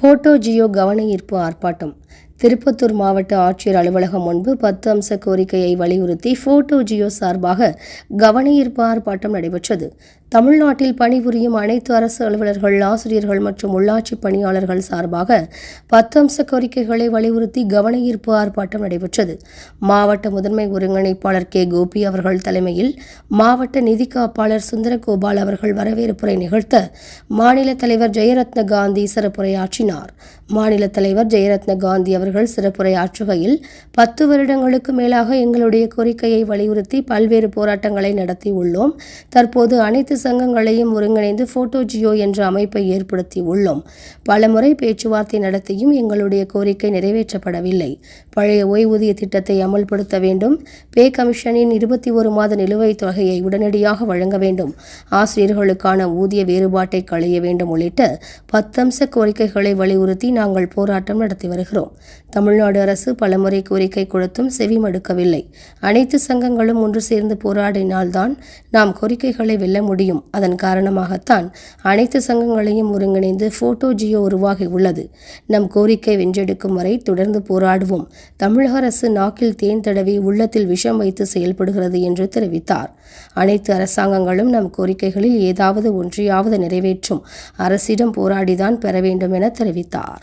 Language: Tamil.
போட்டோ ஜியோ கவன ஈர்ப்பு ஆர்ப்பாட்டம். திருப்பத்தூர் மாவட்ட ஆட்சியர் அலுவலகம் முன்பு பத்து அம்ச கோரிக்கையை வலியுறுத்தி போட்டோ ஜியோ சார்பாக கவனயீர்ப்பு ஆர்ப்பாட்டம் நடைபெற்றது. தமிழ்நாட்டில் பணிபுரியும் அனைத்து அரசு அலுவலர்கள் ஆசிரியர்கள் மற்றும் உள்ளாட்சி பணியாளர்கள் சார்பாக பத்து அம்ச கோரிக்கைகளை வலியுறுத்தி கவனயீர்ப்பு ஆர்ப்பாட்டம் நடைபெற்றது. மாவட்ட முதன்மை ஒருங்கிணைப்பாளர் கே. கோபி அவர்கள் தலைமையில் மாவட்ட நிதி காப்பாளர் சுந்தரகோபால் அவர்கள் வரவேற்புரை நிகழ்த்த மாநில தலைவர் ஜெயரத்ன காந்தி சிறப்புரையாற்றினார். மாநில தலைவர் ஜெயரத்ன காந்தி அவர்கள் சிறப்புரையாற்றுகையில் பத்து வருடங்களுக்கு மேலாக எங்களுடைய கோரிக்கையை வலியுறுத்தி பல்வேறு போராட்டங்களை நடத்தி உள்ளோம். தற்போது அனைத்து சங்கங்களையும் ஒருங்கிணைந்து போட்டோ ஜியோ என்ற அமைப்பை ஏற்படுத்தி உள்ளோம். பலமுறை பேச்சுவார்த்தை நடத்தியும் எங்களுடைய கோரிக்கை நிறைவேற்றப்படவில்லை. பழைய ஓய்வூதிய திட்டத்தை அமல்படுத்த வேண்டும். பே கமிஷனின் இருபத்தி ஒரு மாத நிலுவைத் தொகையை உடனடியாக வழங்க வேண்டும். ஆசிரியர்களுக்கான ஊதிய வேறுபாட்டை களைய வேண்டும் உள்ளிட்ட பத்தம்ச கோரிக்கைகளை வலியுறுத்தி நாங்கள் போராட்டம் நடத்தி வருகிறோம். தமிழ்நாடு அரசு பலமுறை கோரிக்கை கொடுத்தும் செவி மடுக்கவில்லை. அனைத்து சங்கங்களும் ஒன்று சேர்ந்து போராடினால்தான் நாம் கோரிக்கைகளை வெல்ல முடியும். அதன் காரணமாகத்தான் அனைத்து சங்கங்களையும் ஒருங்கிணைந்து போட்டோ ஜியோ உருவாகி உள்ளது. நம் கோரிக்கை வென்றெடுக்கும் வரை தொடர்ந்து போராடுவோம். தமிழக அரசு நாக்கில் தேன் தடவி உள்ளத்தில் விஷம் வைத்து செயல்படுகிறது என்று தெரிவித்தார். அனைத்து அரசாங்கங்களும் நம் கோரிக்கைகளில் ஏதாவது ஒன்றையாவது நிறைவேற்றும். அரசிடம் போராடிதான் பெற வேண்டும் என தெரிவித்தார்.